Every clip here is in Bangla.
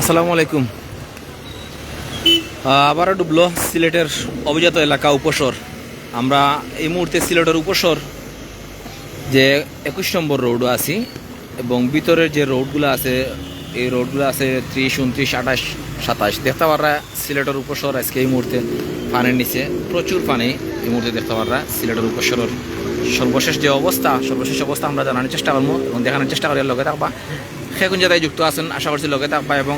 আসসালামু আলাইকুম। আবারও ডুবলো সিলেটের অভিজাত এলাকা উপসর। আমরা এই মুহূর্তে সিলেটের উপসর যে একুশ নম্বর রোড আছি এবং ভিতরের যে রোডগুলো আছে, এই রোডগুলো আছে ত্রিশ, উনত্রিশ, আঠাশ, সাতাশ। দেখতে পাররা সিলেটের উপসর আজকে এই মুহূর্তে পানির নিচে, প্রচুর পানি এই মুহূর্তে দেখতে পাররা সিলেটের উপসরের সর্বশেষ যে অবস্থা, সর্বশেষ অবস্থা আমরা জানানোর চেষ্টা করব এবং দেখানোর চেষ্টা করি লগে থাকবা জায়গায় যুক্ত আছেন আশা করছি লগে থাকবা এবং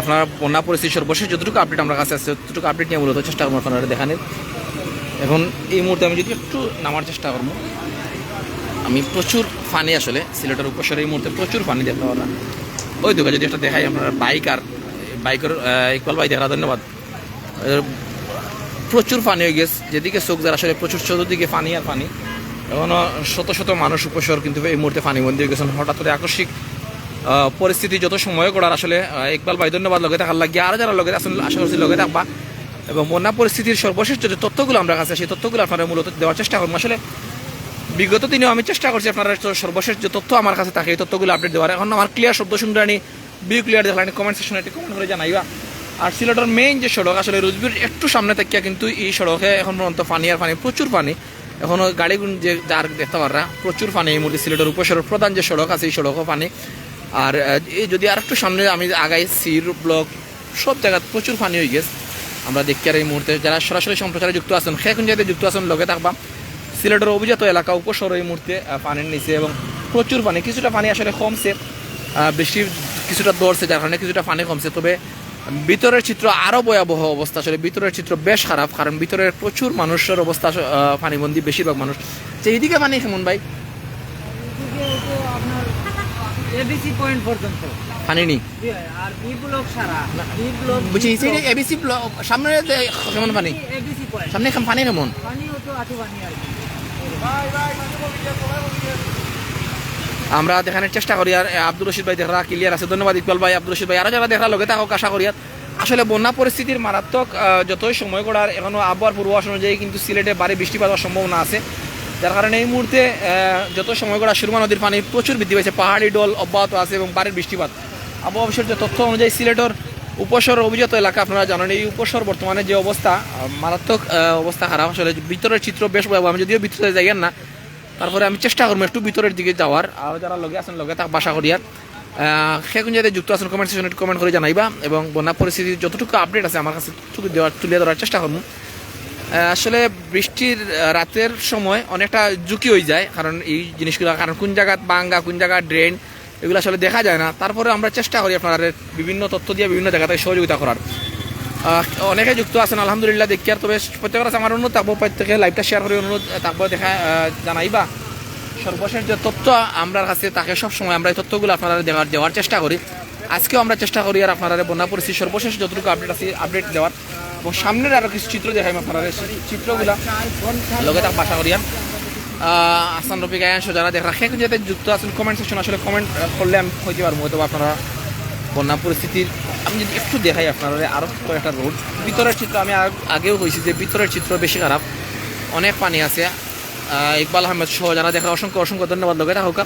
আপনার বন্যা পরিস্থিতি সর্বশেষ যতটুকু আপডেট আমার কাছে আছে, ততটুকু আপডেট নিয়ে মূলত চেষ্টা করব আপনারা দেখানোর এখন এই মুহূর্তে আমি যদি একটু নামার চেষ্টা করব। আমি প্রচুর পানি আসলে, সিলেটের উপসরে এই মুহূর্তে প্রচুর পানি দেখতে পারলাম। ওই দোকানে যদি একটা দেখাই, আপনার বাইক আর বাইকের ইকবাল ভাই দেখা ধন্যবাদ। প্রচুর পানি হয়ে গেছে, যেদিকে চোখ যার আসলে প্রচুর চতুর্দিকে পানি আর পানি এখনও শত শত মানুষ উপসর কিন্তু এই মুহূর্তে পানিবন্দী হয়ে গেছেন। হঠাৎ করে আকস্মিক পরিস্থিতি যত সময় করার আসলে ইকবাল ভাই ধন্যবাদ, লগে থাকার লাগিয়ে আর যারা লগে আসলে আশা করছি লগে থাকবা। এবং বন্যা পরিস্থিতির সর্বশেষ যে তথ্যগুলো আমরা কাছে সেই তথ্যগুলো আপনারা মূলত দেওয়ার চেষ্টা করব আসলে বিগত দিনেও আমি চেষ্টা করছি আপনারা সর্বশেষ যে তথ্য আমার কাছে থাকে, এই তথ্যগুলো আপডেট দেওয়ার। এখন আমার ক্লিয়ার শব্দ শুনরানি বি ক্লিয়ার দেখলাম কমেন্ট সেকশনে একটি কমেন্ট করে জানাইবা। আর সিলেটের মেইন যে সড়ক, আসলে রুজবির একটু সামনে থাকিয়া কিন্তু এই সড়কে এখন পর্যন্ত পানি আর পানি, প্রচুর পানি। এখনও গাড়ি যে যার দেখতে পাররা, প্রচুর পানি এই মুহূর্তে সিলেটের উপসড়ক প্রধান যে সড়ক আছে, এই সড়কও পানি। আর যদি আর একটু সামনে আমি আগাই, সির ব্লক, সব জায়গায় প্রচুর পানি হয়ে গেছে। আমরা দেখি আর এই মুহূর্তে যারা সরাসরি সম্প্রচারে যুক্ত আছেন সে কোন জায়গায় যুক্ত আছেন, লগে থাকবা। সিলেটের অভিজাত এলাকা উপসর এই মুহূর্তে পানির নিচে এবং প্রচুর পানি কিছুটা পানি আসলে কমছে বৃষ্টি কিছুটা দৌড়ছে যার কারণে কিছুটা পানি কমছে। তবে ভিতরের চিত্র আরও ভয়াবহ অবস্থা। আসলে ভিতরের চিত্র বেশ খারাপ, কারণ ভিতরের প্রচুর মানুষের অবস্থা পানিবন্দী বেশিরভাগ মানুষ। যে এইদিকে পানি কেমন ভাই? এবিসি পয়েন্ট পর্যন্ত। পানি নেই আর বি ব্লক সারা। বি ব্লক বুঝছি এবিসি সামনে যে কেমন পানি? ABC point. সামনে কেমন পানি কেমন পানিও তো আটু পানি আর। আমরা দেখানোর চেষ্টা করি আর আব্দুর রশিদ ভাই দেখা ক্লিয়ার আছে। ধন্যবাদ ইকবাল ভাই আব্দুর রশিদ ভাই। আরও যারা দেখা লগে থাকক আশা করি আর। আসলে বন্যা পরিস্থিতির মারাত্মক যতই সময় করার এখনও আবহাওয়ার পূর্বাভাস অনুযায়ী কিন্তু সিলেটে বাড়ি বৃষ্টিপাত হওয়ার সম্ভাবনা আছে। যার কারণে এই মুহূর্তে যত সময় করা সুরমা নদীর পানি প্রচুর বৃদ্ধি পেয়েছে, পাহাড়ি ডল অব্যাহত আছে এবং বাড়ির বৃষ্টিপাত। আবহাওয়া যে তথ্য অনুযায়ী সিলেটের উপসর অভিজাত এলাকা, আপনারা জানেন এই উপসর বর্তমানে যে অবস্থা মারাত্মক অবস্থা খারাপ। আসলে ভিতরের চিত্র বেশ ভয়াবহ। আমি যদিও ভিতরে যাই না, তারপরে আমি চেষ্টা করব একটু ভিতরের দিকে যাওয়ার। আর যারা লগে আছেন, লগে তাক বাসা করিয়ার। সে কোন জায়গায় যুক্ত আছেন কমেন্ট সেকশনে কমেন্ট করে জানাইবা এবং বন্যা পরিস্থিতির যতটুকু আপডেট আছে, আমার কাছে দেওয়ার তুলে ধরার চেষ্টা করব। আসলে বৃষ্টির রাতের সময় অনেকটা ঝুঁকি হয়ে যায়, কারণ এই জিনিসগুলো, কারণ কোন জায়গা বাঙ্গা, কোন জায়গা ড্রেন এগুলো আসলে দেখা যায় না। তারপরে আমরা চেষ্টা করি আপনার বিভিন্ন তথ্য দিয়ে বিভিন্ন জায়গা থেকে সহযোগিতা করার। অনেকে যুক্ত আছেন, আলহামদুলিল্লাহ, দেখি আর তবে প্রত্যেকের কাছে আমার অনুরোধ থাকব প্রত্যেকে লাইভটা শেয়ার করে অনুরোধ থাকব দেখা জানাইবা। সর্বশেষ যে তথ্য আমরা কাছে, তাকে সব সময় আমরা এই তথ্যগুলো আপনারা দেওয়ার দেওয়ার চেষ্টা করি। আজকেও আমরা চেষ্টা করি আর আপনারা বন্যা পরিস্থিতি সর্বশেষ যতটুকু আপডেট আছে আপডেট দেওয়ার। সামনের আরও কিছু চিত্র দেখাই আপনারা চিত্রগুলা। লগে তাক বাসা করিয়া। আসান রফিক আয়াংশ যারা দেখা সে যাতে যুক্ত আছেন কমেন্ট সেকশন আসলে কমেন্ট করলে আমি হইতে পারব। হয়তো আপনারা বন্যা পরিস্থিতির আমি যদি একটু দেখাই আপনারা আরও কয়েকটা রোড ভিতরের চিত্র আমি আগেও হয়েছি যে ভিতরের চিত্র বেশি খারাপ। অনেক পানি আছে। ইকবাল আহমেদ সহ যারা দেখা অসংখ্য অসংখ্য ধন্যবাদ। লোকেরা হোক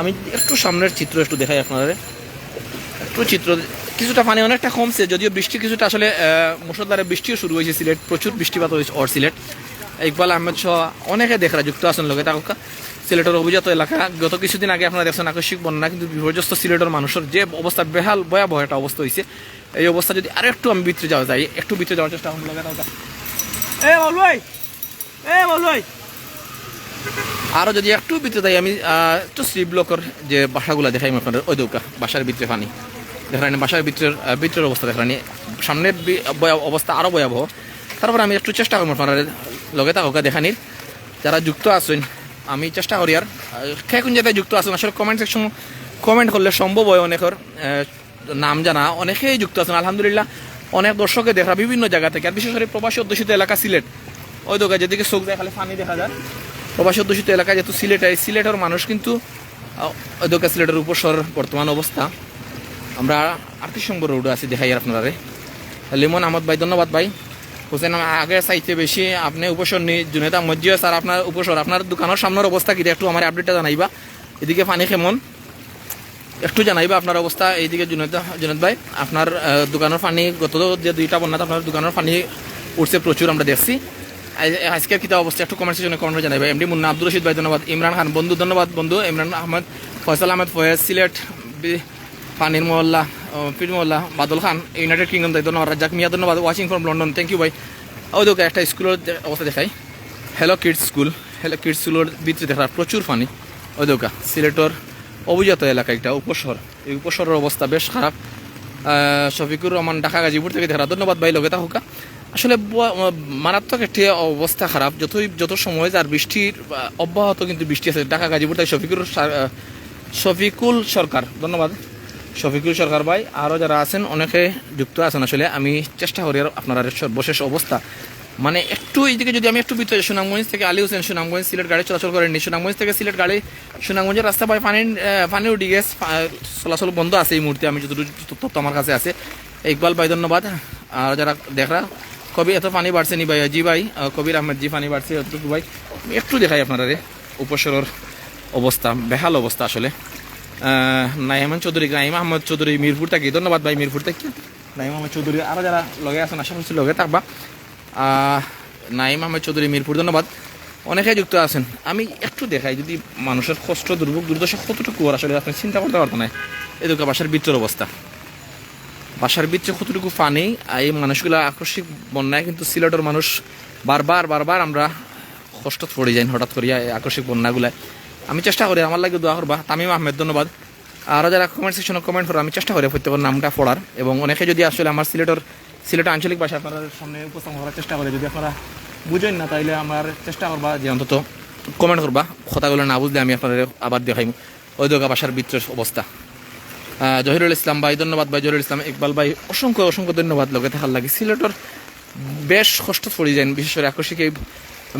আমি একটু সামনের চিত্র একটু দেখাই আপনাদের। একটু চিত্র কিছুটা পানি অনেকটা কমছে যদিও বৃষ্টি কিছুটা আসলে মুসলধারে বৃষ্টিও শুরু হয়েছে সিলেট প্রচুর বৃষ্টিপাত হয়েছে ওর সিলেট। ইকবাল আহমেদ সহ অনেকে দেখা যুক্ত আছেন লোকে তাহকা সিলেটের অভিজাত এলাকা গত কিছুদিন আগে আপনারা দেখছেন আকস্মিক বন্যা কিন্তু বিপর্যস্ত সিলেটের মানুষের যে অবস্থা বেহাল ভয়াবহ একটা অবস্থা হয়েছে। এই অবস্থা যদি আরও একটু আমি ভিতরে যাওয়া যাই একটু ভিতরে যাওয়ার চেষ্টা করব লোকে তাহকা এ বল ভাই এ বল ভাই। আরও যদি একটু ভিতরে যাই আমি একটু সি ব্লকের যে বাসাগুলো দেখাই আপনাদের ওই দৌকা বাসার ভিতরে পানি দেখানি বাসার ভিতরের আহ, ভিতরের অবস্থা দেখানি সামনের অবস্থা আরও ভয়াবহ। তারপর আমি একটু চেষ্টা করব আপনারা লগে থাকা দেখানির যারা যুক্ত আছেন আমি চেষ্টা করি আর কে কোন জায়গায় যুক্ত আছেন? আসলে কমেন্ট সেকশন কমেন্ট করলে সম্ভব হয় অনেকের নাম জানা। অনেকেই যুক্ত আছেন আলহামদুলিল্লাহ। অনেক দর্শকে দেখা বিভিন্ন জায়গা থেকে আর বিশেষ করে প্রবাসী অধ্যুষিত এলাকা সিলেট। ওই দোকান যেদিকে চোখ দেয় খালি পানি দেখা যায়। প্রবাসী অধ্যুষিত এলাকা যেহেতু সিলেট সিলেটের মানুষ কিন্তু দোকান সিলেটের উপসর বর্তমান অবস্থা। আমরা আটত্রিশ নম্বর রোডে আছি, দেখাই আপনারা লিমন আহমদ ভাই, ধন্যবাদ ভাই। হোসেন আগে চাইতে বেশি আপনি উপসর নি জুনেতা মজ্জিও স্যার, আপনার উপসর। আপনার দোকানের সামনের অবস্থা কি? একটু আমার আপডেটটা জানাইবা। এদিকে পানি কেমন একটু জানাইবা আপনার অবস্থা এইদিকে জুনেদ জুনেদ ভাই, আপনার দোকানের পানি, গত যে দুইটা বন্যাতে আপনার দোকানের পানি উঠছে প্রচুর, আমরা দেখছি। আজকের কিতা অবস্থা? একটু কমেন্ট সেকশনে কমেন্ট জানাইবা। এমডি মুন্না আব্দুল রশিদ ভাই, ধন্যবাদ। ইমরান খান, বন্ধু, ধন্যবাদ, বন্ধু। ইমরান আহমদ, ফয়সাল আহমেদ, ফয়েজ, সিলেট পানির মোল্লা পীর মোল্লা বাদল খান ইউনাইটেড কিংডম তাই ধন্যবাদ। রাজ্জাক মিয়া, ধন্যবাদ। Watching from London thank you ভাই ওই দেখো, একটা স্কুলের অবস্থা দেখাই। Hello kids school hello kids স্কুলের ভিতরে দেখা প্রচুর পানি। ওই দোকা সিলেটর অভিজাত এলাকা একটা উপশহর। এই উপশহরের অবস্থা বেশ খারাপ। শফিকুর রহমান, ঢাকা, গাজীপুর থেকে দেখা। ধন্যবাদ ভাই লগে থাকুকা আসলে মারাত্মক একটি অবস্থা খারাপ। যতই, যত সময় যার বৃষ্টির অব্যাহত কিন্তু বৃষ্টি আছে, ঢাকা, গাজীপুর থেকে শফিকুর শফিকুল সরকার। ধন্যবাদ। শফিকুল সরকার ভাই আরও যারা আছেন অনেকে যুক্ত আছেন আসলে আমি চেষ্টা করি আর আপনারা সর্বশেষ অবস্থা। মানে একটু এইদিকে যদি আমি একটু ভিতরে সুনামগঞ্জ থেকে আলী হোসেন সুনামগঞ্জ সিলেট গাড়ি চলাচল করেননি সুনামগঞ্জ থেকে সিলেট গাড়ি সুনামগঞ্জের রাস্তা পানির আহ, পানি উঠে গেছে চলাচল বন্ধ আছে এই মুহূর্তে আমি যতটুকু তথ্য আমার কাছে আছে। ইকবাল ভাই ধন্যবাদ। আর যারা দেখরা কবি এত পানি বাড়ছে নি ভাই? জি ভাই কবির আহমেদ জি পানি বাড়ছে এতটুকু ভাই। একটু দেখাই আপনারা রে উপসরের অবস্থা বেহাল অবস্থা আসলে। নাইমান চৌধুরী নাইম আহমদ চৌধুরী, মিরপুর থাকি। ধন্যবাদ ভাই মিরপুর থাকি। নাইম আহমদ চৌধুরী আরও যারা লগে আছেন, আশা করছি লগে থাকবা। নাইম আহমেদ চৌধুরী, মিরপুর, ধন্যবাদ। অনেকে যুক্ত আছেন। আমি একটু দেখাই, যদি মানুষের কষ্ট, দুর্ভোগ, দুর্দশা কতটুকু আসলে আপনি চিন্তা করতে পারবেন না। এদিকে বাসার বৃত্তর অবস্থা। বাসার ভিতরে কতটুকু পানি এই মানুষগুলো আকস্মিক বন্যায় কিন্তু সিলেটের মানুষ বারবার বারবার আমরা কষ্ট পড়ে যাই হঠাৎ করিয়া আকস্মিক বন্যাগুলায়। আমি চেষ্টা করি, আমার লাগে দোয়া করবা। তামিম আহমেদ, ধন্যবাদ। আরও যারা কমেন্ট সেকশনে কমেন্ট করো, আমি চেষ্টা করি প্রত্যেকের নামটা পড়ার। এবং অনেকে যদি আসলে আমার সিলেটের সিলেটের আঞ্চলিক ভাষা আপনাদের সামনে উপস্থাপন করার চেষ্টা করে, যদি আপনারা বুঝেন না, তাইলে আমার চেষ্টা করবা যে অন্তত কমেন্ট করবা। কথাগুলো না বুঝলে আমি আপনাদের আবার দেখাইম। ওই দোকা বাসার ভিতরের অবস্থা জহিরুল ইসলাম ভাই, ধন্যবাদ ভাই, জহিরুল ইসলাম ইকবাল ভাই, অসংখ্য অসংখ্য ধন্যবাদ লগে থাকার লাগে। সিলেটর বেশ কষ্ট পড়ে যায় বিশেষ করে আকস্মিক এই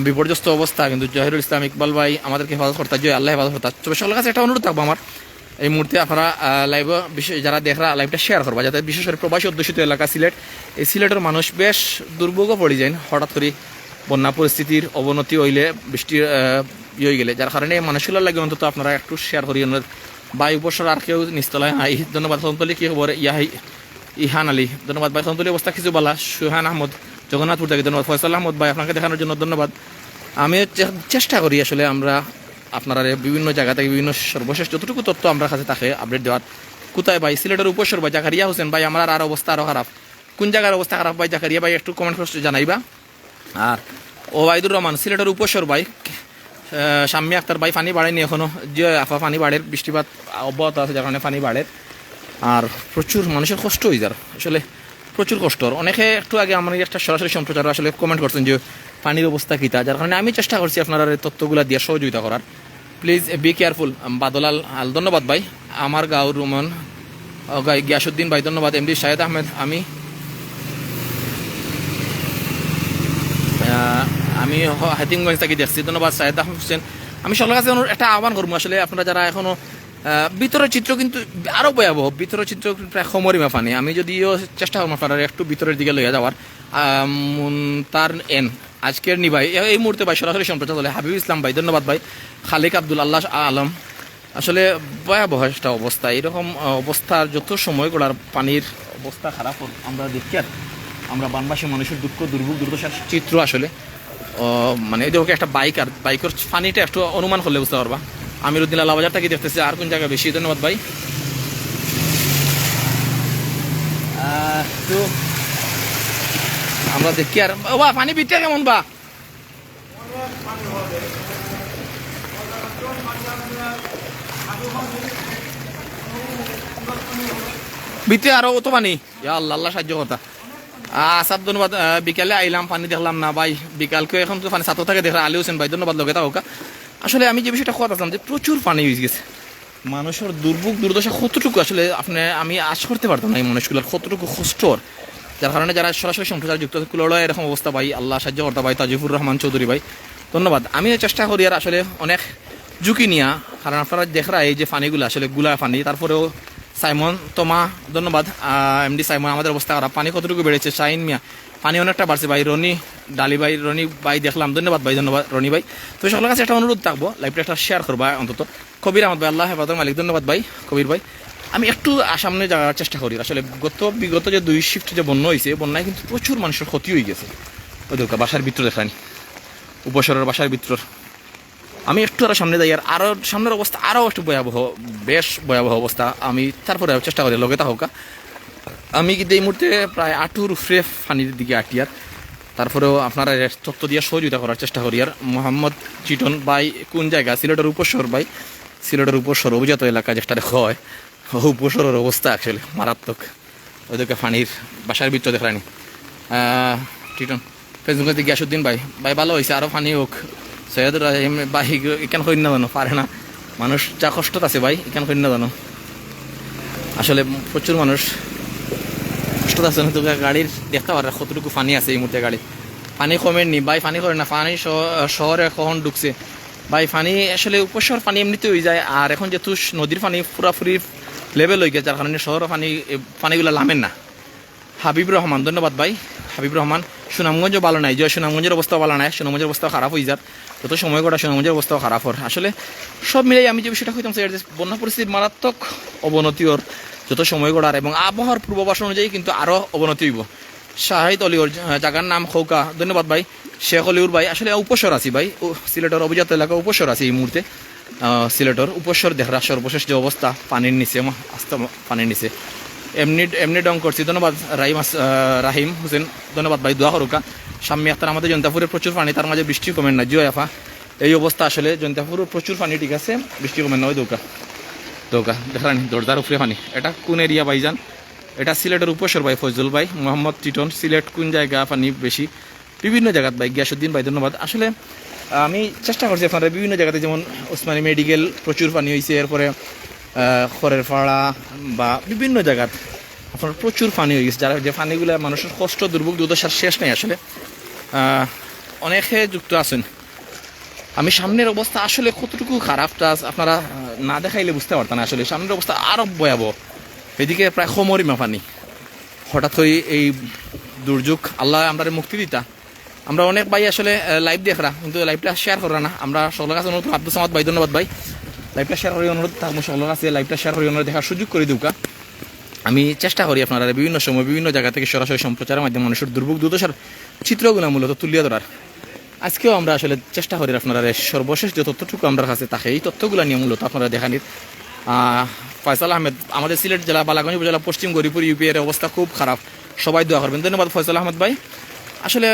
বিপর্যস্ত অবস্থা, কিন্তু জহিরুল ইসলাম ইকবাল ভাই আমাদেরকে হেফাজত করতা জয় আল্লাহ হেফাজত করতে তবে সকলের কাছে একটা অনুরোধ থাকব আমার। এই মুহূর্তে আপনারা লাইভ বিশেষ যারা দেখরা লাইভটা শেয়ার করবা, যাতে বিশেষ করে প্রবাসী অধ্যুষিত এলাকা, সিলেট। এই সিলেটের মানুষ বেশ দুর্ভোগও পড়ে যায়। হঠাৎ করে বন্যা পরিস্থিতির অবনতি হইলে, বৃষ্টির ইয়ে হয়ে গেলে। যার কারণে মানুষগুলোর লাগে অন্তত আপনারা একটু শেয়ার করি। বা এই বছর আর কেউ নিস্তলায় আই ধন্যবাদ। সন্তলি কি খবর? ইয়াহাই ইহান আলী। ধন্যবাদ ভাই। সন্তলি অবস্থা কিছু বলা। সুহান আহমদ জগন্নাথপুর থেকে ধন্যবাদ। ফয়সাল আহমদ ভাই, আপনাকে দেখানোর জন্য ধন্যবাদ। আমি চেষ্টা করি আসলে আমরা আপনারা বিভিন্ন জায়গা থেকে বিভিন্ন সর্বশেষ যতটুকু তথ্য আমরা কাছে থাকে আপডেট দেওয়ার। কোথায় ভাই? সিলেটের উপসর ভাই, জাকারিয়া হোসেন ভাই, আমার আর অবস্থা আরও খারাপ। কোন জায়গার অবস্থা খারাপ ভাই, জাকারিয়া ভাই, একটু কমেন্ট করে জানাইবা। আর ওবায়দুর রহমান, সিলেটের উপসর ভাই শাম্মী আক্তার ভাই পানি বাড়েনি এখনও যে আফা পানি বাড়ের বৃষ্টিপাত অব্যাহত আছে, যার কারণে পানি বাড়ে। আর প্রচুর মানুষের কষ্ট হয়ে যার। আসলে প্রচুর কষ্ট। অনেকে একটু আগে আমার একটা সরাসরি সম্প্রচার আসলে কমেন্ট করছেন যে পানির অবস্থা কীটা যার কারণে আমি চেষ্টা করছি আপনারা তথ্যগুলো দিয়ে সহযোগিতা করার। প্লিজ বি কেয়ারফুল বাদলাল আল ধন্যবাদ ভাই। আমার গাঁও রুমন গিয়াসুদ্দিন ভাই ধন্যবাদ। এমডি শাহেদ আহমেদ আমি আমি হাতিমগঞ্জ থেকে দেখছি। ধন্যবাদ সাহেদ আহমেদ হোসেন। আমি সকলের কাছে একটা আহ্বান করব। আসলে আপনারা যারা এখনও আহ, ভিতরের চিত্র কিন্তু আরও ভয়াবহ। ভিতরের চিত্র প্রায় সমরিমা পানি আমি যদিও চেষ্টা করব আপনারা একটু ভিতরের দিকে লইয়া যাওয়ার। তার এন আজকের নি ভাই এই মুহূর্তে ভাই সরাসরি সম্প্রচার চলে। হাবিব ইসলাম ভাই ধন্যবাদ ভাই। খালিক আব্দুল আল্লাহ আলম। আসলে ভয়াবহ একটা অবস্থা। এরকম অবস্থার যত সময় গোড়ার পানির অবস্থা খারাপ হল, আমরা দেখি আর আমরা বানবাসী মানুষের দুঃখ দুর্ভোগ দুর্দশার চিত্র আসলে। মানে এই দেখো একটা বাইক আর বাইকের পানিটা একটু অনুমান করলে বুঝতে পারবা। আমিরুদ্দিন আল্লাহ বাজার থেকে দেখতেছি? আর কোন জায়গায় বেশি? ধন্যবাদ ভাই। তো আমরা দেখি আর বা, পানি বিটটা কেমন বা? বিতে আরও অত পানি? আল্লাহ সাহায্য কথা আসাদ ধন্যবাদ। বিকালে আইলাম, পানি দেখলাম না ভাই। বিকালকে এখন তো পানি ছাত্র থাকে, দেখলাম আলী হোসেন ভাই, ধন্যবাদ, লগে থাকা আসলে আমি যে বিষয়টা কথা যে প্রচুর পানি হয়ে গেছে। মানুষের দুর্ভোগ, দুর্দশা কতটুকু আসলে আপনি, আমি আশ করতে পারতাম না এই মানুষগুলোর কতটুকু কষ্টর। যার কারণে যারা সরাসরি সম্প্রচার যুক্ত এরকম অবস্থা ভাই, আল্লাহ সাহায্য করতে ভাই, তাজিফুর রহমান চৌধুরী ভাই। ধন্যবাদ। আমি চেষ্টা করি আর আসলে অনেক ঝুঁকি নিয়া, কারণ আপনারা দেখরা এই যে পানিগুলো আসলে গুলা পানি তারপরেও সাইমন, তোমা, ধন্যবাদ। এমডি সাইমন, আমাদের অবস্থা খারাপ। পানি কতটুকু বেড়েছে শাইন মিয়া। পানি অনেকটা বাড়ছে ভাই। রনি, ডালি ভাই, রনি ভাই দেখলাম। ধন্যবাদ ভাই, ধন্যবাদ রনি ভাই। তো সকলের কাছে একটা অনুরোধ থাকব লাইভটা একটা শেয়ার করবা অন্তত। কবির আহমদ ভাই, আল্লাহ হেফাজত মালিক। ধন্যবাদ ভাই কবির ভাই। আমি একটু সামনে যাওয়ার চেষ্টা করি। আসলে গত, বিগত যে দুই শিফট যে বন্যা হয়েছে বন্যায় কিন্তু প্রচুর মানুষের ক্ষতি হয়ে গেছে। ওই দেখো বাসার ভিতর দেখানি। উপসরের বাসার ভিতর। আমি একটু আরও সামনে যাই, আর আরও সামনের অবস্থা আরও একটু ভয়াবহ, বেশ ভয়াবহ অবস্থা। আমি তারপরে চেষ্টা করি, লগে হোকা আমি কিন্তু এই মুহূর্তে প্রায় আটুর উপরে ফানির দিকে আটিয়ার তারপরেও আপনারা তথ্য দিয়ে সহযোগিতা করার চেষ্টা করি আর। মোহাম্মদ চিটন বাই কোন জায়গা? সিলেটের উপস্বর বাই সিলেটের উপস্বর অভিজাত এলাকা যেটা হয় উপস্বরের অবস্থা আসলে মারাত্মক। ওদেরকে ফানির বাসার ভিতরে দেখলানি চিটন ফেসবুকে দিকে গিয়াসুদ্দিন ভাই। ভাই, ভালো হয়েছে আরও ফানি হোক। সৈয়দ ভাই, এখান করি না জানো? পারে না। মানুষ যা কষ্টত আছে ভাই, এখান করি না জানো? আসলে প্রচুর মানুষ কষ্ট আছে না গাড়ির দেখতে পারে কতটুকু পানি আছে এই মুহূর্তে গাড়ি পানি কমেনি ভাই পানি করে না, পানি শহরে কখন ঢুকছে ভাই পানি আসলে উপশহর পানি এমনিতে হয়ে যায় আর এখন যেহেতু নদীর পানি পুরাপুরি লেভেল হয়ে গেছে যার কারণে শহরের পানি পানিগুলো লামেন না। হাবিব রহমান ধন্যবাদ ভাই হাবিব রহমান সুনামগঞ্জও ভালো নাই জয় সুনামগঞ্জের অবস্থাও ভালো নাই সুনামগঞ্জের অবস্থা খারাপ হয়ে যার যত সময় কটা সুনামগঞ্জের অবস্থাও খারাপ হর আসলে সব মিলাই আমি যে বিষয়টা কইতাম বন্যা পরিস্থিতির মারাত্মক অবনতি ওর যত সময় গড়ার এবং আবহাওয়ার পূর্বাভাস অনুযায়ী কিন্তু আরও অবনতি হইব। শাহিদ অলিওর জায়গার নাম খৌকা। ধন্যবাদ ভাই। শেখ অলিউর ভাই, আসলে উপস্বর আছি ভাই। সিলেটের অভিজাত এলাকা উপস্বর আছি এই মুহূর্তে। সিলেটের উপস্বর দেহরা সর্বশেষ যে অবস্থা, পানির নিচে আস্তে পানির নিচে। এমনি এমনি ডং করছি। ধন্যবাদ রাহিম রাহিম হোসেন। ধন্যবাদ ভাই, দোয়া করুকা সাম্মি আক্তার আমাদের জনতাপুরে প্রচুর পানি, তার মাঝে বৃষ্টি কমেন না। জিও আফা এই অবস্থা আসলে জনতাপুরে প্রচুর পানি, ঠিক আছে? বৃষ্টি কমেন না, ওই দৌকা। দৌকা দেখলেন, দরজার উপরে পানি এটা কোন এরিয়া ভাইজান? এটা সিলেটের উপসর ভাই ফজল ভাই, মোহাম্মদ টিটন। সিলেট কোন জায়গা পানি বেশি? বিভিন্ন জায়গাত ভাই গিয়াসুদ্দিন ভাই, ধন্যবাদ। আসলে, আমি চেষ্টা করছি আপনারা বিভিন্ন জায়গাতে, যেমন ওসমানী মেডিকেল, প্রচুর পানি হয়েছে এরপরে খড়ের পাড়া বা বিভিন্ন জায়গাত আপনার প্রচুর পানি হয়ে গেছে। যারা যে পানিগুলো মানুষের কষ্ট, দুর্ভোগ, দুর্দশার শেষ নেই আসলে। অনেকে যুক্ত আছেন। আমি সামনের অবস্থা আসলে কতটুকু খারাপ আপনারা না দেখাইলে বুঝতে পারতেন আসলে। সামনের অবস্থা আরও ভয়াবহ। এদিকে প্রায় সমরিমা পানি হঠাৎ করে এই দুর্যোগ, আল্লাহ আমরা মুক্তি দিতা। আমরা অনেক ভাই আসলে লাইভ দেখরা কিন্তু লাইভটা শেয়ার করা না। আমরা সকলের কাছে অনুরোধ, আব্দুল সামাদ ভাই, ধন্যবাদ ভাই। লাইভটা শেয়ার করি অনুরোধ থাকব সকলের কাছে লাইভটা শেয়ার করি অনুরোধ দেখার সুযোগ করে দিউকা আমি চেষ্টা করি আপনারা বিভিন্ন সময়, বিভিন্ন জায়গা থেকে সরাসরি সম্প্রচারের মাধ্যমে মানুষের দুর্ভোগ, দুর্দশার চিত্রগুলো মূলত তুলিয়ে ধরার। আজকেও আমরা আসলে চেষ্টা করি আপনারা সর্বশেষ যে তথ্যটুকু আমরা কাছে থাকে এই তথ্যগুলো নিয়ে মূলত আপনারা দেখানির ফয়সাল আহমেদ, আমাদের সিলেট জেলা, বালাগঞ্জ উপজেলা, পশ্চিম গরিপুর, ইউপি এর অবস্থা খুব খারাপ। সবাই দোয়া করবেন। ধন্যবাদ ফয়সাল আহমেদ ভাই। আসলে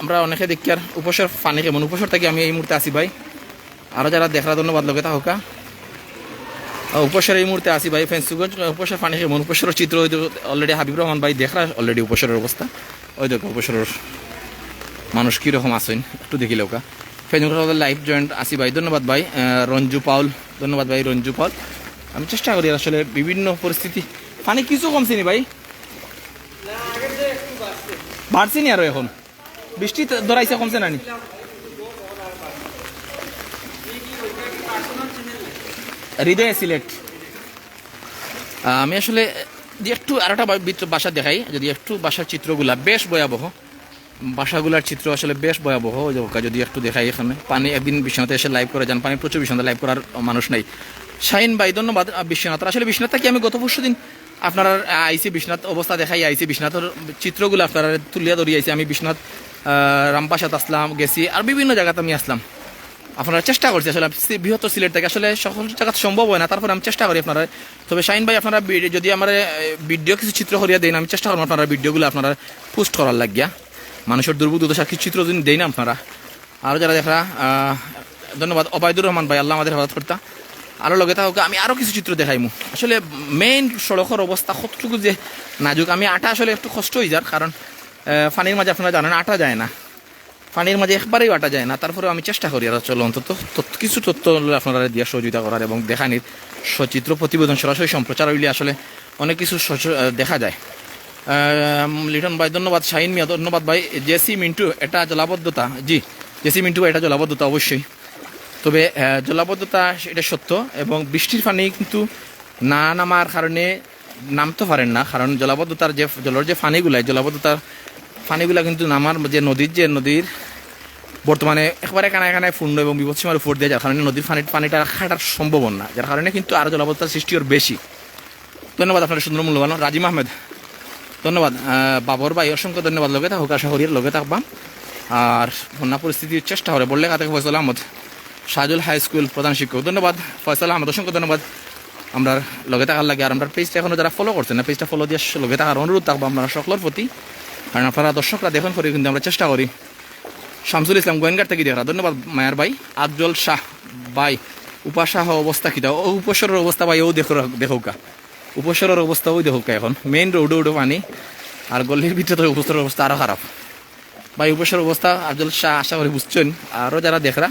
আমরা অনেকে দেখি আর উপসর ফানি কেমন? উপসর থেকে আমি এই মুহূর্তে আসি ভাই। আরও যারা দেখার ধন্যবাদ লোকে তাহকা উপসর এই মুহূর্তে আসি ভাই, ফেন্সুগঞ্জ উপসর ফানি কেমন? উপসরের চিত্র অলরেডি হাবিব রহমান ভাই দেখরা, অলরেডি উপসরের অবস্থা। ওই দেখো উপসরের মানুষ কীরকম আসেন একটু দেখি লোকা ফেসবুক লাইভ জয়েন্ট আসি ভাই। ধন্যবাদ ভাই। রঞ্জু পাউল ধন্যবাদ ভাই রঞ্জু পাউল আমি চেষ্টা করি আসলে বিভিন্ন পরিস্থিতি। পানি কিছু কমছে নি ভাই? বাড়ছে নি আরও এখন? বৃষ্টি ধরাইছে, কমছে না নি? হৃদয় সিলেট আমি আসলে একটু আর একটা বাসা দেখাই, যদি একটু বাসার চিত্রগুলা বেশ ভয়াবহ। বাসাগুলার চিত্র আসলে বেশ ভয়াবহ যদি একটু দেখাই এখানে। পানি একদিন বিশ্বনাথে এসে লাইভ করে যান, পানি প্রচুর বিশ্বনাথে লাইভ করার মানুষ নাই। শাহিন ভাই, ধন্যবাদ বিশ্বনাথ। আসলে বিশ্বনাথ থেকে আমি গত পরশু দিন আপনার আইসি বিশ্বনাথ অবস্থা দেখাই, আইসি বিশ্বনাথের চিত্রগুলো আপনারা তুলিয়া ধরিয়ে আইসি। আমি বিশ্বনাথ রামপাশাত আসলাম, গেছি, আর বিভিন্ন জায়গাতে আমি আসলাম। আপনারা চেষ্টা করছি, আসলে বৃহত্তর সিলেট থেকে। আসলে সকল জায়গা সম্ভব হয় না, তারপরে আমি চেষ্টা করি আপনারা। তবে শাইন ভাই, আপনারা যদি আমার ভিডিও কিছু চিত্র করিয়া দেন, আমি চেষ্টা করব আপনারা ভিডিওগুলো আপনারা পোস্ট করার লাগিয়া। মানুষের দুর্ভোগ দুর্দশার চিত্র যদি দেই না আপনারা? আরও যারা দেখা ধন্যবাদ। অবায়দুর রহমান ভাই, আল্লাহ আমাদের হেফাজত করতা। আরও লগে থাকুক, আমি আরও কিছু চিত্র দেখাইমু। আসলে মেইন সড়কের অবস্থা কতটুকু যে নাজুক, আমি আটা আসলে একটু কষ্ট হয়ে যার, কারণ পানির মাঝে আপনারা জানেন, আটা যায় না। পানির মাঝে একবারেই আটা যায় না তারপরে আমি চেষ্টা করি আর চলো অন্তত কিছু তথ্য আপনারা দিয়ে সহযোগিতা করার এবং দেখানির সচিত্র প্রতিবেদন সরাসরি সম্প্রচার হইলে আসলে অনেক কিছু দেখা যায়। লিটন ভাই, ধন্যবাদ। শাহিন মিয়া, ধন্যবাদ ভাই। জেসি মিন্টু, এটা জলাবদ্ধতা। জি, জেসি মিন্টু, এটা জলাবদ্ধতা অবশ্যই। তবে জলাবদ্ধতা, এটা সত্য এবং বৃষ্টির পানি কিন্তু না নামার কারণে নামতে পারেন না। কারণ জলাবদ্ধতার যে, জলের যে পানিগুলা জলাবদ্ধতার পানিগুলা কিন্তু নামার যে নদীর যে নদীর বর্তমানে একবারে কানায় কানায় পূর্ণ এবং বিপদসীমার উপর দিয়ে যার কারণে নদীর পানি, পানিটা খাটার সম্ভব না যার কারণে কিন্তু আরও জলাবদ্ধতার সৃষ্টি ওর বেশি। ধন্যবাদ আপনার সুন্দর মূল্যবান। রাজিম আহমেদ ধন্যবাদ। বাবর ভাই, অসংখ্য ধন্যবাদ। লগে থাকুক, আশা করি লগে থাকবাম। আর বন্যা পরিস্থিতির চেষ্টা করে বললে কাতে ফয়সাল আহমদ, শাহজুল হাই স্কুল প্রধান শিক্ষক। ধন্যবাদ। ফয়সাল আহমদ, অসংখ্য ধন্যবাদ। আমরা লগে থাকার লাগে। আর আমরা পেজটা এখনও যারা ফলো করছেন না পেজটা ফলো দিয়ে লগে থাকার অনুরোধ থাকব আমরা সকলের প্রতি। কারণ আপনারা দর্শকরা দেখুন করে, কিন্তু আমরা চেষ্টা করি। শামসুল ইসলাম গোয়েনঘাট থেকে দেখা ধন্যবাদ মায়ার ভাই। আফজল শাহ, ভাই উপাসাহ অবস্থা কিটা ও উপসরের অবস্থা ভাই, ও দেখো দেখৌকা উপসরের অবস্থা ওই দেখৌকা এখন মেইন রোডে উঠে পানি আর গলির ভিতরে তো উপসরের অবস্থা আরও খারাপ ভাই উপসরের অবস্থা আফজল শাহ আশা করি বুঝছেন আরও যারা দেখরা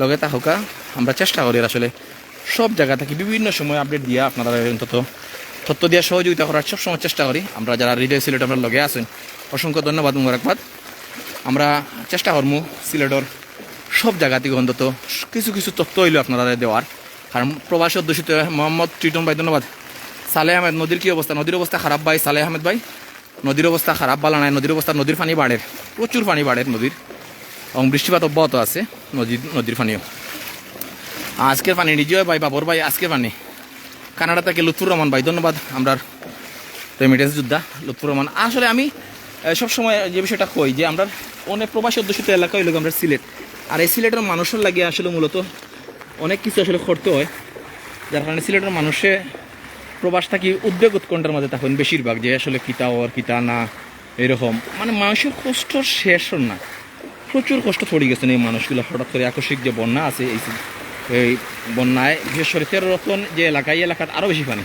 লগে থাকুকা আমরা চেষ্টা করি আসলে। সব জায়গা থেকে বিভিন্ন সময় আপডেট দিয়া আপনারা অন্তত। তথ্য দিয়ে সহযোগিতা করার সবসময় চেষ্টা করি। আমরা যারা রিডে সিলেট আমরা লগে আছেন, অসংখ্য ধন্যবাদ, মুবারকবাদ। আমরা চেষ্টা করব সিলেটর সব জায়গা থেকে অন্তত কিছু কিছু তথ্য হইল আপনারা দেওয়ার। কারণ প্রবাসী অধ্যুষিত মোহাম্মদ টিটন ভাই, ধন্যবাদ। সালেহ আহমেদ, নদীর কি অবস্থা? নদীর অবস্থা খারাপ ভাই, সালেহ আহমেদ ভাই। নদীর অবস্থা খারাপ বালা নাই। নদীর অবস্থা, নদীর পানি বাড়ে প্রচুর পানি বাড়ে নদীর। এবং বৃষ্টিপাত অব্যাহত আছে নদীর নদীর পানিও আজকের পানি নিজেও ভাই, বাবর ভাই, আজকের পানি কানাডা থেকে লুৎফুর রহমান ভাই, ধন্যবাদ। আমরা রেমিটেন্স যোদ্ধা লুৎফুর রহমান। আসলে আমি সবসময় যে বিষয়টা কই, যে আমরা অনেক প্রবাসী অধ্যুষিত এলাকা হইল আমরা সিলেট। আর এই সিলেটের মানুষের লাগিয়ে আসলে মূলত অনেক কিছু আসলে করতে হয়। যার কারণে সিলেটের মানুষে প্রবাস থাকি উদ্বেগ উৎকণ্ঠার মাঝে থাকেন বেশিরভাগ, যে আসলে কিতা ওর, কিতা না, এরকম। মানে মানুষের কষ্ট শেষ না। প্রচুর কষ্ট পড়ে গেছেন এই মানুষগুলো। হঠাৎ করে আকস্মিক যে বন্যা আছে, এই এই বন্যায়, বিশেষ করে তেরো রতন যে এলাকা, এই এলাকার আরও বেশি পানি।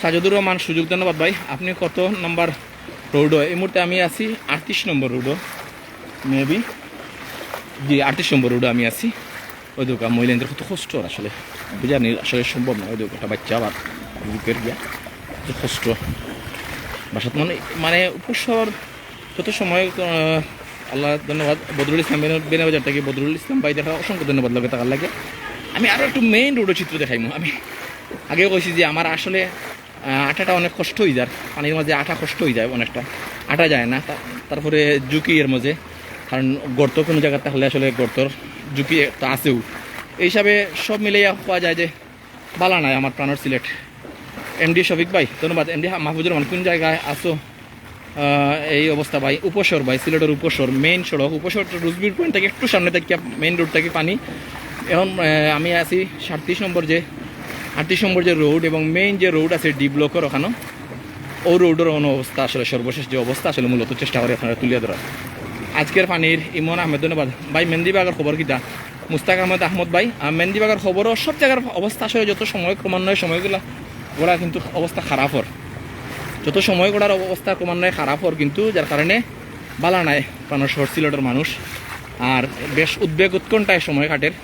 সাজুদুর রহমান, সুযোগ ধন্যবাদ ভাই। আপনি কত নম্বর রোডও এই মুহূর্তে আমি আছি আটত্রিশ নম্বর রোডও মেবি জি, আটত্রিশ নম্বর রোডে আমি আছি। ওই দোকান মহিলাদের কত কষ্ট আসলে। বুঝানি আসলে সম্ভব না, ওই দোকানটা বাচ্চা আবার। বুকের গিয়া কষ্ট বাসাত মানে মানে উপসর যত সময় আল্লাহ ধন্যবাদ। বদরুল ইসলাম বেনা- বেনাবাজার থেকে বদরুল ইসলাম ভাই দেখা অসংখ্য ধন্যবাদ লাগে টাকার লাগে। আমি আরও একটু মেইন রোডের চিত্র দেখাইমু। আমি আগেও কইছি যে আমার আসলে আটাটা অনেক কষ্ট হয়ে যায়। পানির মাঝে আটা কষ্ট হয়ে যায় অনেকটা। আটা যায় না। তা- তারপরে ঝুঁকি এর মাঝে। কারণ গর্ত কোনো জায়গা তাহলে আসলে গর্তর ঝুঁকি একটা আছেও। এই হিসাবে সব মিলিয়ে পাওয়া যায় যে বালা নাই আমার প্রাণর সিলেট। এমডি শফিক ভাই, ধন্যবাদ। এমডি মাহফুজুর রহমান, কোন জায়গায় আসো এই অবস্থা ভাই, উপসর ভাই, সিলেটের উপসর মেইন সড়ক। উপসর রুজবির পয়েন্ট থেকে একটু সামনে থেকে মেইন রোড থেকে পানি। এখন আমি আছি সাতত্রিশ নম্বর যে, আটত্রিশ নম্বর যে রোড এবং মেইন যে রোড আছে ডি ব্লকের ওখানে। ও রোডের কোনো অবস্থা আসলে, সর্বশেষ যে অবস্থা আসলে মূলত চেষ্টা করে আপনারা তুলিয়ে ধরার। আজকের পানির ইমন আহমেদ, ধন্যবাদ। ভাই মেন্দিবাগের খবর কিটা মুস্তাক আহমেদ আহমদ ভাই আর মেন্দিবাগের খবরও সব জায়গার অবস্থা আসলে যত সময় ক্রমান্বয়ে সময়গুলো ওরা কিন্তু অবস্থা খারাপ হর যত সময় গোড়ার অবস্থা ক্রমান্বয়ে খারাপ হর কিন্তু যার কারণে বালা নাই প্রাণর শহর সিলেটের মানুষ আর বেশ উদ্বেগ উৎকণ্ঠায় সময় কাটের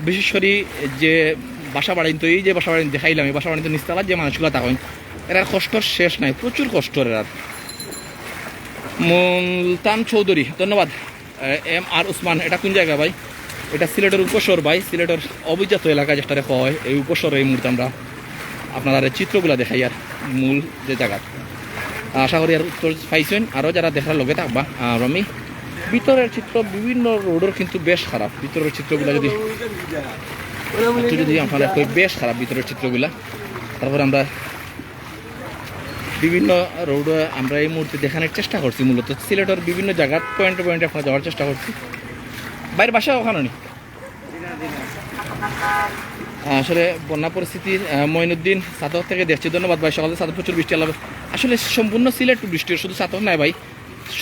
বিশেষ করে যে বাসা বাড়িতে এই যে বাসা বাড়ি দেখাইলাম, এই বাসা বাড়িতে নিস্তালার যে মানুষগুলো তখন এরা কষ্টর শেষ নাই প্রচুর কষ্ট এরার মুলতান চৌধুরী ধন্যবাদ। এম আর উসমান এটা কোন জায়গা ভাই? এটা সিলেটের উপসর ভাই সিলেটের অভিজাত এলাকা যেটা হয় এই উপসর এই মুহূর্তে আমরা আপনারা চিত্রগুলো দেখাই আর মূল যে জায়গা। আশা করি আর উত্তর পাইছেন। আরও যারা দেখার লগে থাকবা। আর আমি ভিতরের চিত্র বিভিন্ন রোডের কিন্তু বেশ খারাপ। ভিতরের চিত্রগুলো যদি যদি আপনারা কই বেশ খারাপ ভিতরের চিত্রগুলা। তারপর আমরা বিভিন্ন রোড আমরা এই মুহূর্তে দেখানোর চেষ্টা করছি মূলত। সিলেটের বিভিন্ন জায়গার পয়েন্টে পয়েন্টে আপনারা যাওয়ার চেষ্টা করছি। বাইরের বাসা ওখানে আসলে বন্যা পরিস্থিতির আহ, মঈনুদ্দিন সাতক থেকে দেখছি। ধন্যবাদ ভাই সকালে সাতক প্রচুর বৃষ্টি আল্লাহ আসলে সম্পূর্ণ সিলেট বৃষ্টি শুধু সাতক নাই ভাই।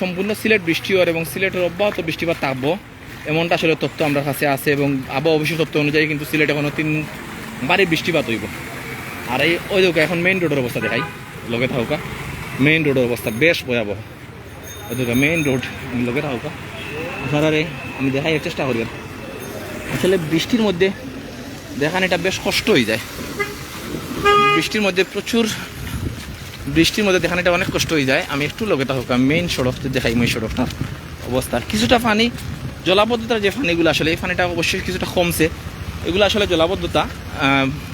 সম্পূর্ণ সিলেট বৃষ্টি হয় এবং সিলেটের অব্যাহত বৃষ্টিপাত থাকব। এমনটা আসলে তথ্য আমরা কাছে আছে এবং আবহাওয়া অবশ্যই তথ্য অনুযায়ী কিন্তু সিলেট এখনও তিন বারে বৃষ্টিপাত হইব। আর এই ওই দেখো এখন মেইন রোডের অবস্থা দেখাই। লগে থাকা মেইন রোডের অবস্থা বেশ ভয়াবহ। ওই দেখো মেইন রোড লগে থাকা আপনারা রে আমি দেখাই চেষ্টা করি আসলে বৃষ্টির মধ্যে দেখান এটা বেশ কষ্ট হয়ে যায়। বৃষ্টির মধ্যে প্রচুর বৃষ্টির মধ্যে দেখান এটা অনেক কষ্ট হয়ে যায়। আমি একটু লগে থাকা মেইন সড়ক যে দেখাই মেইন সড়কটার অবস্থা কিছুটা পানি, জলাবদ্ধতার যে পানিগুলো আসলে, এই পানিটা অবশ্যই কিছুটা কমছে। এগুলো আসলে জলাবদ্ধতা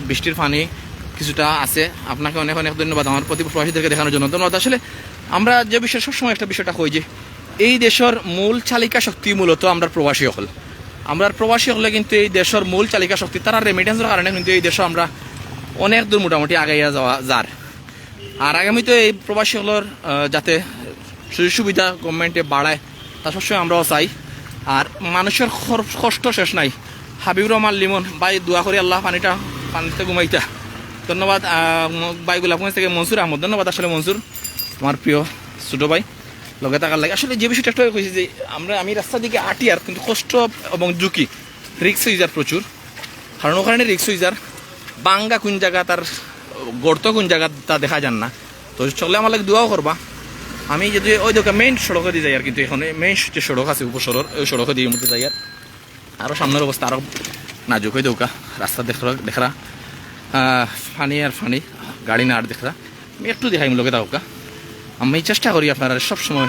বৃষ্টির পানি কিছুটা আছে। আপনাকে অনেক অনেক ধন্যবাদ আমার প্রতি প্রবাসীদেরকে দেখানোর জন্য। ধন্যবাদ। আসলে আমরা যে বিষয়ে সবসময় একটা বিষয়টা কই যে, এই দেশের মূল চালিকা শক্তি মূলত আমরা প্রবাসী হল আমরা প্রবাসী হলে কিন্তু এই দেশের মূল চালিকা শক্তি, তারা রেমিটেন্সের কারণে কিন্তু এই দেশে আমরা অনেক দূর মোটামুটি আগাইয়া যাওয়া, যার। আর আগামীতে এই প্রবাসীগুলোর যাতে সুযোগ সুবিধা গভর্নমেন্টে বাড়ায়, তা সবসময় আমরাও চাই। আর মানুষের কষ্ট শেষ নাই। হাবিবুর রহমান লিমন বাই দোয়া করি আল্লাহ পানিটা পানিতে ঘুমাইতা। ধন্যবাদ ভাই, গোলাপগঞ্জ থেকে মনসুর আহমদ। ধন্যবাদ আসলে মনসুর, আমার প্রিয় ছোটো ভাই। লগে থাকার লাগে। আসলে যে বিষয়টা একটা কইছি যে, আমরা, আমি রাস্তার দিকে আটি আর কিন্তু কষ্ট এবং ঝুঁকি রিক্স ইউজার প্রচুর। কারণ ওখানে রিক্স ইউজার বাঙ্গা কোন জায়গা তার, গর্ত কোন জায়গা তা দেখা যান না। তো চলে আমার লাগে দোয়াও করবা। আমি যদি ওই দোকান মেইন সড়কে দিয়ে যাই আর কিন্তু এখানে মেইন যে সড়ক আছে উপসড়ক ওই সড়কে দিয়ে মধ্যে যাই আর। আরও সামনের অবস্থা আরও নাজুক হয়ে দৌকা রাস্তা দেখ দেখরা। ফানি আর ফানি গাড়ি না আর দেখরা। আমি একটু দেখাই লোকে দৌকা আমি চেষ্টা করি আপনারা সবসময়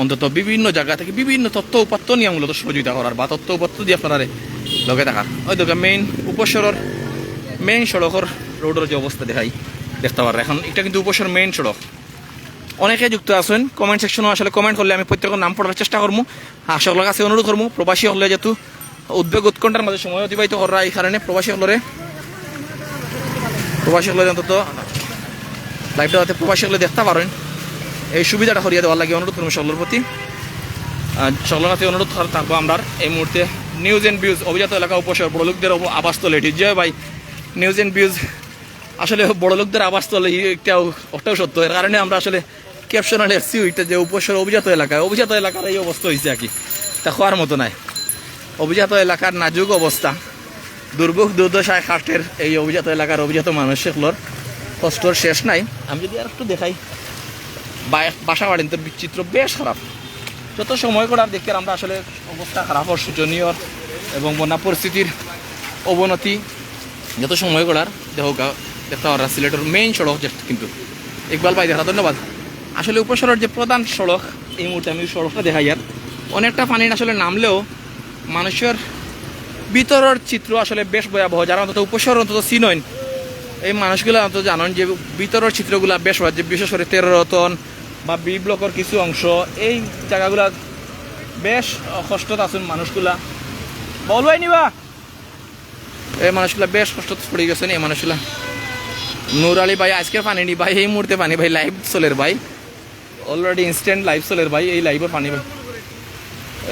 অন্তত বিভিন্ন জায়গা থেকে বিভিন্ন তথ্য উপাত্ত নিয়ে মূলত সহযোগিতা করার। বা তথ্য উপাত্ত দিয়ে আপনারা লগে থাকার ওই দোকান মেইন উপসড়ক মেইন সড়কের রোডের যে অবস্থা দেখাই, দেখতে পারেন এখন এটা কিন্তু উপসর মেইন সড়ক। অনেকে যুক্ত আছেন কমেন্ট সেকশনও আসলে কমেন্ট করলে আমি প্রত্যেকের নাম পড়ার চেষ্টা করব আর সকলের কাছে অনুরোধ করব প্রবাসী হলে যেহেতু উদ্বেগ উৎকণ্ঠার মাঝে সময় অতিবাহিত করা এই কারণে প্রবাসী হলরে প্রবাসী হলে অন্তত লাইভটা যাতে প্রবাসী হলে দেখতে পারেন। এই সুবিধাটা করিয়ে দেওয়ার লাগে অনুরোধ করব সকলের প্রতি। সকলের কাছে অনুরোধ থাকব আমরা এই মুহূর্তে নিউজ অ্যান্ড ভিউজ অভিজাত এলাকা উপসর বড় লোকদের আবাসস্থল এটি। জয় ভাই নিউজ অ্যান্ড ভিউজ আসলে বড় লোকদের আবাসস্থল একটাও ওটাও সত্য। এর কারণে আমরা আসলে ক্যাপশনে লেখছি ওইটা যে উপসর অভিজাত এলাকায় অভিজাত এলাকার এই অবস্থা হয়েছে আর কি। তা হওয়ার মতো নাই। অভিজাত এলাকার নাজুক অবস্থা। দুর্ভোগ দুর্দশায় কাষ্টের এই অভিজাত এলাকার অভিজাত মানুষগুলোর কষ্টর শেষ নাই। আমি যদি আর একটু দেখাই। বাসা বাড়ির তো বিচিত্র, বেশ খারাপ। যত সময় করার দেখে আমরা আসলে অবস্থা খারাপ শোচনীয় এবং বন্যা পরিস্থিতির অবনতি, যত সময় করার দেহ দেখতে পারা সিলেটের মেইন সড়ক যে কিন্তু। ইকবাল ভাই, দেখা, ধন্যবাদ। আসলে উপসড়কের যে প্রধান সড়ক, এই মুহূর্তে আমি সড়কটা দেখাই আর। অনেকটা পানি আসলে নামলেও মানুষের ভিতরের চিত্র আসলে বেশ ভয়াবহ, যারা অন্তত উপসর অন্তত চিনইন এই মানুষগুলো অন্তত জানেন যে ভিতরের চিত্রগুলো বেশ ভয় যে বিশেষ করে তেরো রতন বা বি ব্লকের কিছু অংশ, এই জায়গাগুলা বেশ কষ্টত আছেন মানুষগুলা বলবাই নিবা। এই মানুষগুলা বেশ কষ্টত পড়ে গেছেন এই মানুষগুলা নূর আলী ভাই আজকে পানি নি ভাই, এই মুহূর্তে পানি ভাই লাইভ চলের ভাই। অলরেডি ইনস্ট্যান্ট লাইভ চলের ভাই, এই লাইভের পানি ভাই।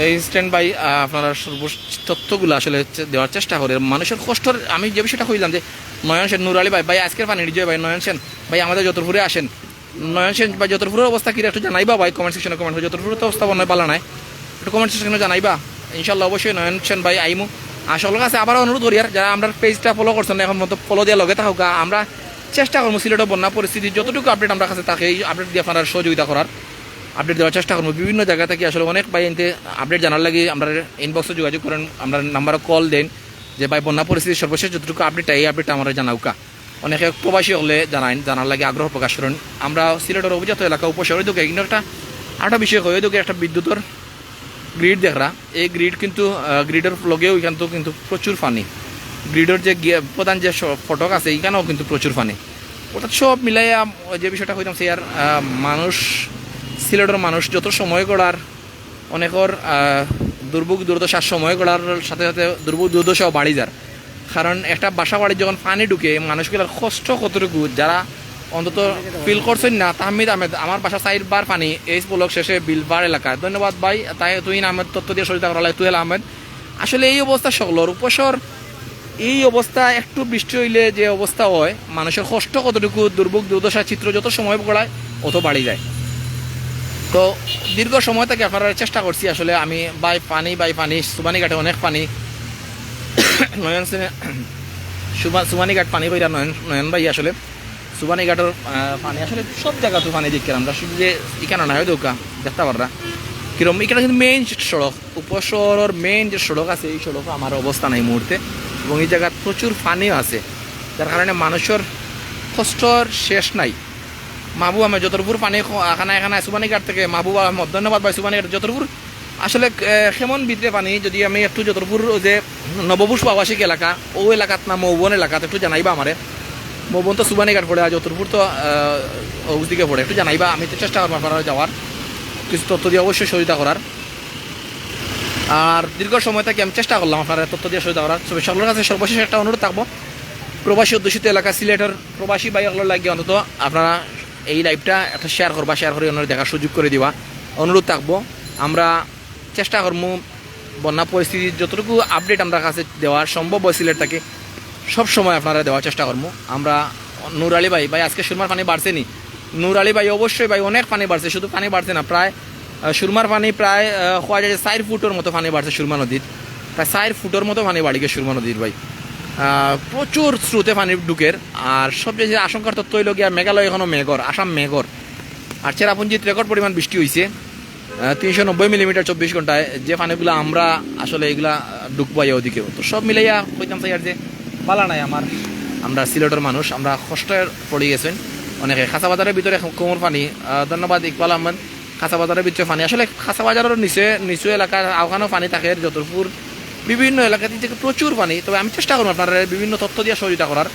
এই ইনস্ট্যান্ট ভাই আপনারা সর্ব তথ্যগুলো আসলে দেওয়ার চেষ্টা করে মানুষের কষ্টর আমি যে বিষয়টা কইলাম যে, নয়ন সেন নূর আলী ভাই ভাই আজকের পানি নিজয় ভাই, নয়ন সেন, ভাই, আমাদের যতপুরে আসেন নয়ন সেন ভাই যতপুরের অবস্থা কি একটু জানাইবা ভাই কমেন্ট সেকশনে কমেন্ট যতপুরে তো অবস্থা নয় পালা নাই। একটু কমেন্ট সেকশনে জানাইবা। ইনশাল্লাহ অবশ্যই নয়ন সেন ভাই আইমু। আসল কাছে আবার অনুরোধ করি আর, যারা আমরা পেজটা ফলো করছেন এখন মতো ফলো দিয়ে লগে থাকুক। আমরা চেষ্টা করব সিলেটের বন্যা পরিস্থিতি যতটুকু আপডেট আমরা কাছে থাকে এই আপডেট দিয়ে আপনারা সহযোগিতা করার। আপডেট দেওয়ার চেষ্টা করব। বিভিন্ন জায়গা থেকে আসলে অনেক ভাই এনতে আপডেট জানার লাগে আমরা ইনবক্সে যোগাযোগ করেন, আমরা নাম্বারে কল দেন যে, ভাই, বন্যা পরিস্থিতি সর্বশেষ যতটুকু আপডেট এই আপডেটটা আমরা জানাউকা অনেকে প্রবাসী হলে জানাই, জানার লাগে আগ্রহ প্রকাশ করেন। আমরা সিলেটের অভিজাত এলাকা উপশহরে ঢুকে কিন্তু একটা আরেকটা বিষয় হয়ে ঢুকে একটা বিদ্যুতের গ্রিড দেখরা। এই গ্রিড কিন্তু গ্রিডের লগেও এখান তো কিন্তু প্রচুর পানি গ্রিডের যে প্রধান যে ফটক আছে এখানেও কিন্তু প্রচুর পানি অর্থাৎ সব মিলাইয়া যে বিষয়টা কইতাম সে আর মানুষ, সিলেটের মানুষ যত সময় গড়ার, অনেকর দুর্ভোগ, দুর্দশার সময় গড়ার সাথে সাথে দুর্ভোগ, দুর্দশাও বাড়ি যার। কারণ একটা বাসা বাড়ি যখন পানি ঢুকে, মানুষগুলোর কষ্ট কতটুকু? যারা অন্তত ফিল করছেন না, তাহমিদ আহমেদ, আমার বাসা সাইড বার পানি, এই ব্লক শেষে বিলবার এলাকায় ধন্যবাদ ভাই, তাই তুই আহমেদ, তথ্য দিয়ে সরিতা করা লাগে তুহেল আহমেদ। আসলে এই অবস্থা সকলর, উপসর এই অবস্থা, একটু বৃষ্টি হইলে যে অবস্থা হয়, মানুষের কষ্ট কতটুকু, দুর্ভোগ দুর্দশা চিত্র যত সময় গড়ায়, অত বাড়ি যায়। তো দীর্ঘ সময় থেকে আপনারা চেষ্টা করছি, আসলে আমি বাই পানি বাই পানি সুবানি ঘাটে অনেক পানি নয়ন সেনে সুবা সুবানি ঘাট পানি বইরা নয়ন নয়ন ভাই আসলে। সুবানি ঘাটের আহ, পানি আসলে সব জায়গা তো পানি দেখলাম আমরা শুধু যে এখানে না হয় দৌকা দেখতে পাররা। কিরম এখানে কিন্তু মেইন সড়ক উপশহরের মেইন যে সড়ক আছে এই সড়ক আমার অবস্থা নাই মুহূর্তে। এবং এই জায়গায় প্রচুর পানিও আছে। যার কারণে মানুষের কষ্টর শেষ নাই। মাহবুব আহমেদ যতরপুর পানি এখানে এখানে সুবানি ঘাট থেকে আহমদ ধন্যবাদ ভাই সুবানি ঘাট যতরপুর আসলে সেমন ভিতরে পানি, যদি আমি একটু ওই যে নবপুষ আবাসিক এলাকা ও এলাকাত না মৌবন এলাকাতে, একটু জানাইবা আমারে। মৌবন তো সুবানি ঘাট পড়ে আর যতরপুর তো ওই দিকে পড়ে একটু জানাইবা, আমি তো চেষ্টা করব আপনারা যাওয়ার কিছু তথ্য দিয়ে অবশ্যই সহযোগিতা করার আর দীর্ঘ সময় থেকে আমি চেষ্টা করলাম আপনারা তথ্য দিয়ে সহযোগিতা করার। তবে সকলের কাছে সর্বশেষ একটা অনুরোধ থাকব, প্রবাসী অধ্যুষিত এলাকা, সিলেটের প্রবাসী বাইকগুলো লাগিয়ে অন্তত আপনারা এই লাইভটা একটা শেয়ার করবা শেয়ার করে ওনারা দেখার সুযোগ করে দিবা। অনুরোধ থাকব, আমরা চেষ্টা করব বন্যা পরিস্থিতির যতটুকু আপডেট আমরা কাছে দেওয়ার সম্ভব হয় সিলেট থেকে সব সময় আপনারা দেওয়ার চেষ্টা করব আমরা নূর আলী ভাই ভাই আজকে সুরমার পানি বাড়ছে নি? নূর আলী ভাই অবশ্যই ভাই, অনেক পানি বাড়ছে, শুধু পানি বাড়ছে না, প্রায় সুরমার পানি প্রায় হওয়া যায় চার ফুটের মতো পানি বাড়ছে সুরমা নদীর। প্রায় চার ফুটের মতো পানি বাড়ি গেছে সুরমা নদীর ভাই। প্রচুর স্রোতে পানি ঢুকের আর সবচেয়ে আশঙ্কার তথ্য হইল গিয়া মেঘালয় এখনও মেঘর, আসাম মেঘর। আর চেরাপুঞ্জিত রেকর্ড পরিমাণ বৃষ্টি হয়েছে তিনশো নব্বই মিলিমিটার চব্বিশ ঘন্টায়, যে পানিগুলো আমরা আসলে এগুলা ডুকবাই ওদিকেও। তো সব মিলাইয়া কইতাম আর যে পালা নাই আমার। আমরা সিলেটের মানুষ, আমরা কষ্টের পড়ে গেছেন। অনেকে খাসা বাজারের ভিতরে কোমর পানি ধন্যবাদ ইকবাল আহমেদ। খাসা বাজারের ভিতরে পানি। আসলে খাসা বাজারের নিচে, নিচু এলাকার আওখানেও পানি থাকে যতপুর বিভিন্ন এলাকাতে থেকে প্রচুর পানি। তবে আমি চেষ্টা করব আপনারা বিভিন্ন তথ্য দিয়ে সহযোগিতা করার।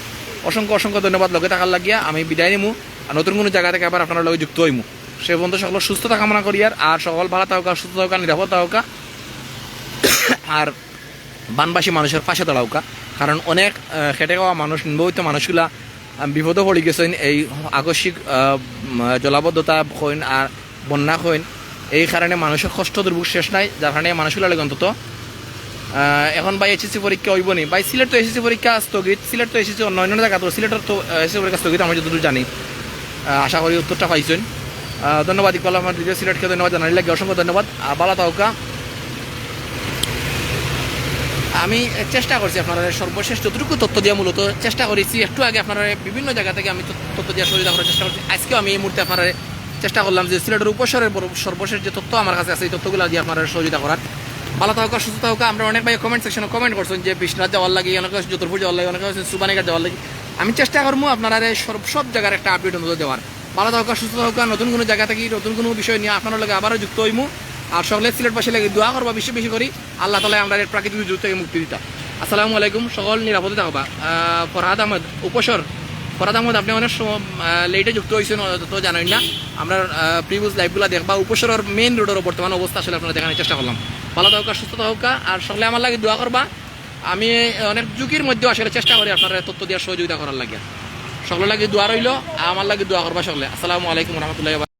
অসংখ্য অসংখ্য ধন্যবাদ। লগে থাকার লাগিয়া আমি বিদায় নিমু, আর নতুন কোনো জায়গা থেকে আবার আপনার লগে যুক্ত হইমু। সে পর্যন্ত সকল সুস্থতা কামনা করি আর আর সকল ভালো থাকা সুস্থ থাকা নিরাপদ থাকা আর বানবাসী মানুষের পাশে দাঁড়াওকা কারণ অনেক খেটে খাওয়া মানুষ নিম্বহিত মানুষগুলা বিপদে পড়ে গেছেন এই আকস্মিক জলাবদ্ধতা হইন আর বন্যা হইন এই কারণে মানুষের কষ্ট দুর্ভোগ শেষ নাই, যার কারণে মানুষগুলা লাগে অন্তত। এখন ভাই এসএসসি পরীক্ষা হইব নি। ভাই, সিলেট তো এসএসসি পরীক্ষা স্থগিত, সিলেট তো এসএসসি অন্য অন্য জায়গা তো সিলেটের তো এসএসসি পরীক্ষা স্থগিত, আমি যতদূর জানি। আশা করি উত্তরটা পাইছেন। ধন্যবাদ, ইকবাল আমার দ্বিতীয় সিলেটকে ধন্যবাদ জানাই। লাগে অসংখ্য ধন্যবাদ। বালা তাওকা আমি চেষ্টা করছি আপনারা সর্বশেষ যতটুকু তথ্য দেওয়া মূলত চেষ্টা করেছি, একটু আগে আপনারা বিভিন্ন জায়গা থেকে আমি তথ্য- দেওয়ার সহযোগিতা করার চেষ্টা করছি। আজকেও আমি এই মুহূর্তে আপনারা চেষ্টা করলাম যে সিলেটের উপসরের সর্বশেষ যে তথ্য আমার কাছে আছে, এই তথ্যগুলো দিয়ে আপনারা সহযোগিতা করার। ভালো থাকা সুস্থ থাকা আমরা অনেক ভাই কমেন্ট সেকশনে কমেন্ট করছেন যে, বিশ্বনাথ যাওয়ার লাগে, অনেকে হচ্ছে যতরপুর যাওয়ার লাগে, অনেকে সুবানিঘাট যাওয়ার লাগে। আমি চেষ্টা করব আপনারা সব সব জায়গার একটা আপডেট অনুযায়ী দেওয়ার। ভালো থাকা, সুস্থ থাকা, নতুন কোনো জায়গা থাকি, নতুন কোনো বিষয় নিয়ে আপনার লগে আবারও যুক্ত হইমু। আর সকলে সিলেটবাসী লাগে দোয়া করবা বেশি বেশি করি। আল্লাহ তালা আমরা প্রাকৃতিক দুর্যোগ থেকে মুক্তি দিতা। আসসালামু আলাইকুম, সকল নিরাপদে থাকবা। ফরহাদ আহমদ, উপসর। ফরহাদ আহমদ, আপনি অনেক লেটে যুক্ত হয়েছেন তো জানেন না। আমরা প্রিভিয়াস লাইভগুলো দেখবা। উপসরের মেইন রোডের বর্তমান অবস্থা আসলে আপনারা দেখানোর চেষ্টা করলাম। ভালো থাকা, সুস্থ থাকা, আর সকলে আমার লাগে দোয়া করবা। আমি অনেক ঝুঁকির মধ্যেও আসলে চেষ্টা করি আপনারা তথ্য দেওয়ার সহযোগিতা করার লাগে। সকলে লাগে দোয়া রইল আমার লাগে দোয়া করবা সকলে। আসসালামু আলাইকুম রহমতুল্লাহ